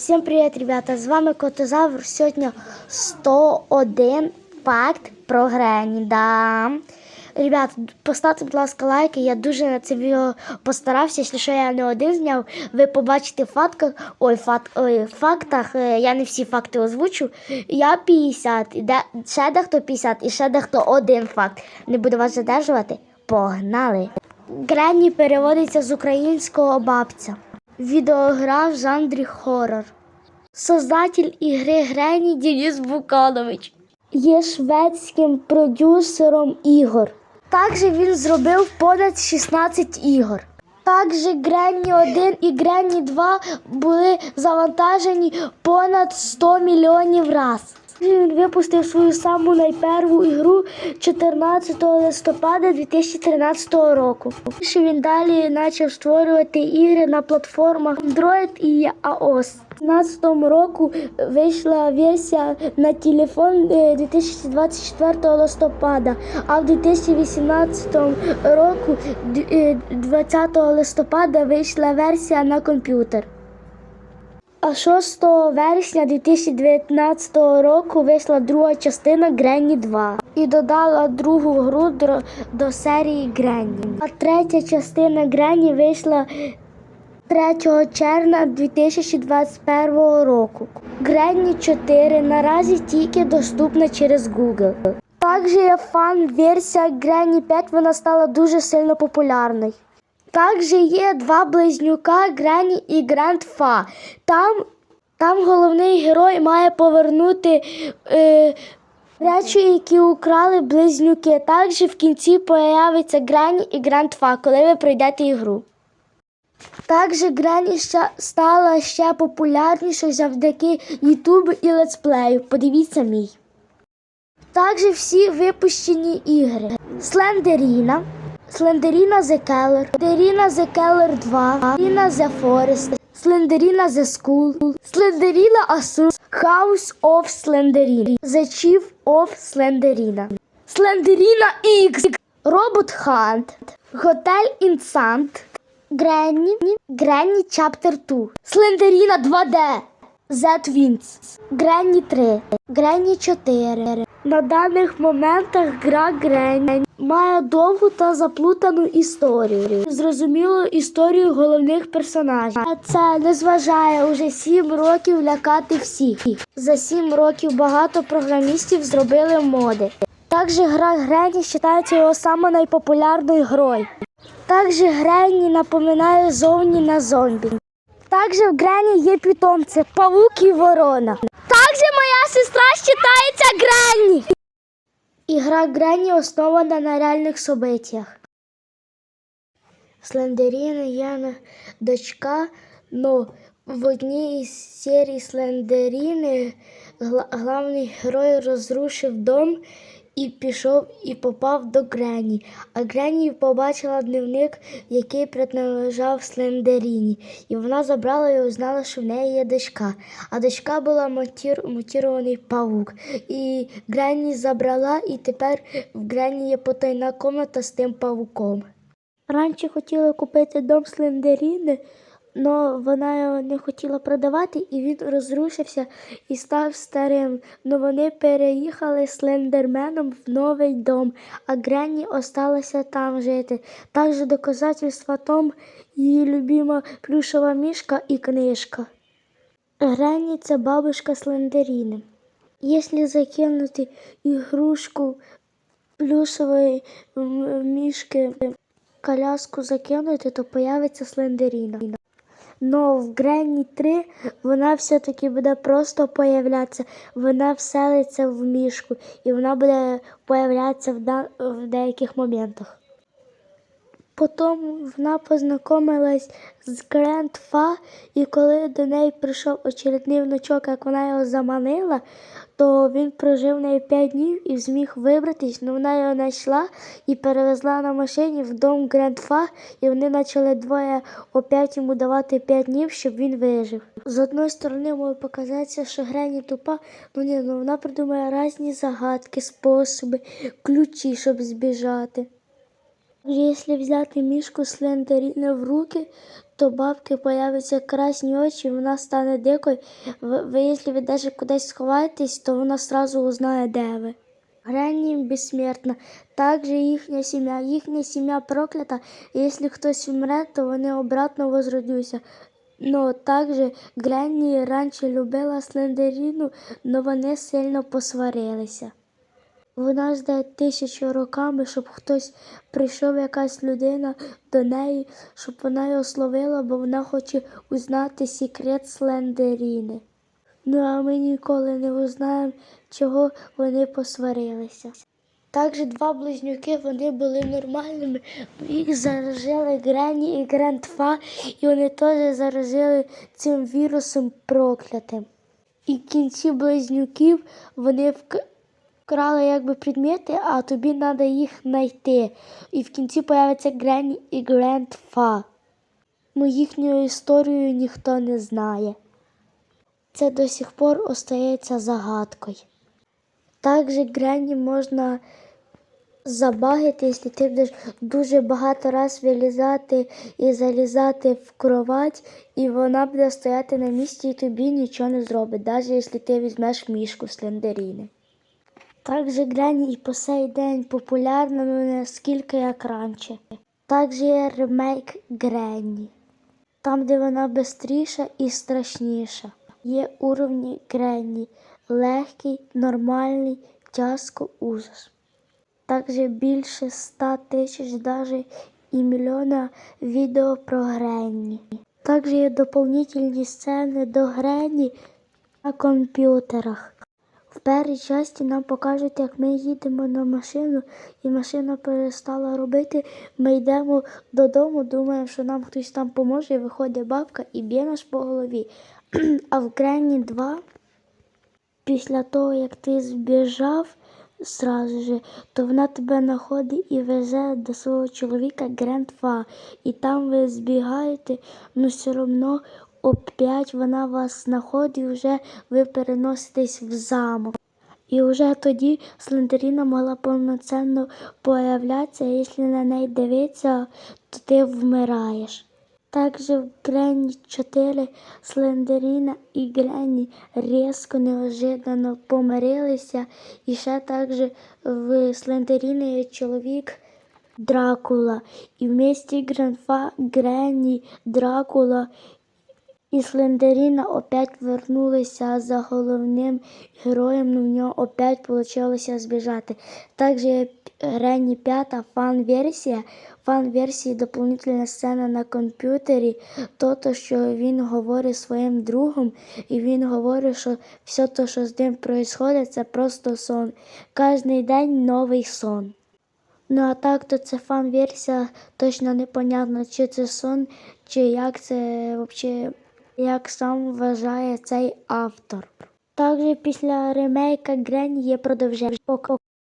Всім привіт, ребята! З вами Котозавр. Сьогодні 101 факт про Грені. Да. Ребят, поставте, будь ласка, лайки. Я дуже на це відео постарався. Якщо що я не один зняв, ви побачите в. Ой, факт, ой, фактах. е, Я не всі факти озвучу. Я 50, і де, ще дехто 50 і ще дехто один факт. Не буду вас задержувати. Погнали! Гренні переводиться з українського бабця. Відеогра в жанрі хоррор. Создатель ігри Грені Денис Буканович є шведським продюсером ігор. Також він зробив понад 16 ігор. Також Гренні 1 і Гренні 2 були завантажені понад 100 мільйонів раз. Він випустив свою саму найпершу ігру 14 листопада 2013 року. Що він далі почав створювати ігри на платформах Android і iOS. У 2015 року вийшла версія на телефон е, 2024 листопада, а в 2018 року д- е, 20 листопада вийшла версія на комп'ютер. А 6 вересня 2019 року вийшла друга частина Гренні 2 і додала другу гру до серії Гренні. А третя частина Гренні вийшла 3 червня 2021 року. Гренні 4 наразі тільки доступна через Google. Також є фан-версія Гренні 5, вона стала дуже сильно популярною. Також є два близнюка Гренні і Гранд Фа. Там, там головний герой має повернути е, речі, які украли близнюки. Також в кінці появиться Гренні і Гранд Фа, коли ви пройдете ігру. Також Гренні ще стала ще популярнішою завдяки Ютубу і летсплею. Подивіться мій. Також всі випущені ігри. Слендеріна, Слендеріна The Keller, Слендеріна The Keller 2, Слендеріна The Forest, Слендеріна The School, Слендеріна Asus, House of Slenderina, The Chief of Slenderina, Слендеріна X, Robot Hunt, Hotel Insant, Гренні, Гренні Chapter 2, Слендеріна 2D, Z-Wings, Гренні 3, Гренні 4. На даних моментах гра Гренні має довгу та заплутану історію. Зрозумілу історію головних персонажів. Це не зважає уже 7 років лякати всіх. За 7 років багато програмістів зробили моди. Також гра Гренні вважається його найпопулярною грою. Також Гренні напоминає зовні на зомбі. Також в Гренні є питомці павук і ворона. Також моя сестра вважається Гренні. Ігра Гренні основана на реальних событиях. Слендеріна є дочка, но в одній із серій Слендеріни гла- главний герой розрушив дом і пішов і попав до Грені. А Грені побачила дневник, який принадлежав Слендеріні. І вона забрала і узнала, що в неї є дочка. А дочка була мутір... мутірований павук. І Грені забрала, і тепер в Грені є потайна комната з тим павуком. Раніше хотіли купити дом Слендеріни, але вона його не хотіла продавати, і він розрушився і став старим. Но вони переїхали з Слендерменом в новий дом, а Гренні осталася там жити. Також доказательства тому її любима плюшова мішка і книжка. Гренні – це бабушка Слендеріни. Якщо закинути ігрушку плюшової мішки коляску закинути, то появиться Слендеріна. Но в Гренні 3 вона все-таки буде просто появлятися. Вона вселиться в мішку і вона буде появлятися в, да- в деяких моментах. Потім вона познайомилась з Фа, і коли до неї прийшов очередний внучок, як вона його заманила, то він прожив в неї 5 днів і зміг вибратись. Ну вона його знайшла і перевезла на машині в дом Гранд Фа, і вони почали двоє опять йому давати 5 днів, щоб він вижив. З одної сторони може показатися, що Грені тупа, ну ні, ну вона придумає різні загадки, способи, ключі, щоб збіжати. Якщо взяти мішку Слендеріна в руки, то бабки появляться красні очі, вона стане дикою. Ви, якщо ви навіть кудись сховаєтесь, то вона одразу узнає, де ви. Гренні безсмертна, також їхня сім'я. Їхня сім'я проклята, і якщо хтось вмре, то вони обратно возродються. Ну, також Гренні раніше любила Слендеріну, але вони сильно посварилися. Вона жде тисячу роками, щоб хтось прийшов, якась людина до неї, щоб вона його словила, бо вона хоче узнати секрет Слендеріни. Ну а ми ніколи не узнаємо, чого вони посварилися. Також два близнюки вони були нормальними, їх заражили Грені і Грандфа, і вони теж заразили цим вірусом проклятим. І в кінці близнюків вони вк- вкрали якби предмети, а тобі треба їх знайти. І в кінці появиться Грені і Грандфа. Ну їхню історію ніхто не знає. Це до сих пор остається загадкою. Також Гренні можна забагити, якщо ти будеш дуже багато раз вилізати і залізати в кровать, і вона буде стояти на місці і тобі нічого не зробить, навіть якщо ти візьмеш мішку слендеріни. Також Гренні і по сей день популярна, але не скільки як раніше. Також є ремейк Гренні, там, де вона бистріша і страшніша. Є уровні Гренні легкий, нормальний, тяжко, ужас. Також більше ста тисяч даже і мільйона відео про Гренні. Також є доповнительні сцени до Гренні на комп'ютерах. В першій часті нам покажуть, як ми їдемо на машину, і машина перестала робити. Ми йдемо додому, думаємо, що нам хтось там поможе, і виходить бабка і б'є нас по голові. А в Гренні 2 після того, як ти збіжав сразу же, то вона тебе знаходить і везе до свого чоловіка Грандфа. І там ви збігаєте, але все одно опять вона вас знаходить, і вже ви переноситесь в замок. І вже тоді Слендеріна могла повноцінно появлятися, а якщо на неї дивитися, то ти вмираєш. Також в Гренні 4 Слендеріна і Гренні різко неожиданно помирилися. І ще також в Слендеріні є чоловік Дракула. І в місті Грандфа Гренні, Дракула і Слендеріна опять вернулися за головним героєм, но в нього опять вийшло збіжати. Також є Гренні 5 фан-версія. Фан-версії доповнительна сцена на комп'ютері, то, то, що він говорить своїм другом, і він говорить, що все те, що з ним відбувається, це просто сон. Кожний день новий сон. Ну а так, то це фан-версія, точно непонятно, чи це сон, чи як це взагалі, як сам вважає цей автор. Також після ремейка Гренні є продовження.